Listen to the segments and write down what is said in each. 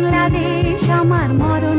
বাংলাদেশ আমার মরণ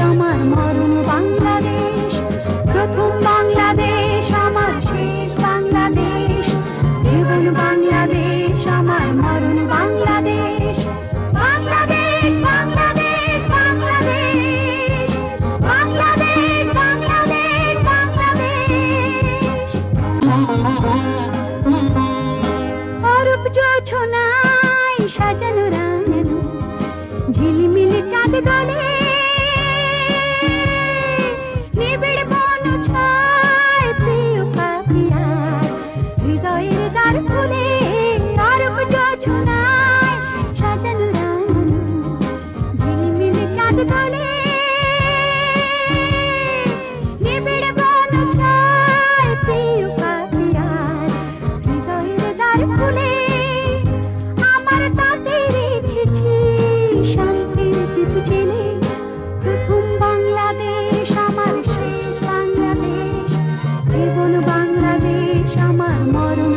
আমার মরণ বাংলাদেশ। প্রথম বাংলাদেশ, আমার শেষ বাংলাদেশ। বাংলাদেশ, আমার মরণ বাংলাদেশ। বাংলাদেশ বাংলাদেশ বাংলাদেশ। সাজানো রাঙানো ঝিলিমিলি চাঁদ গলে amor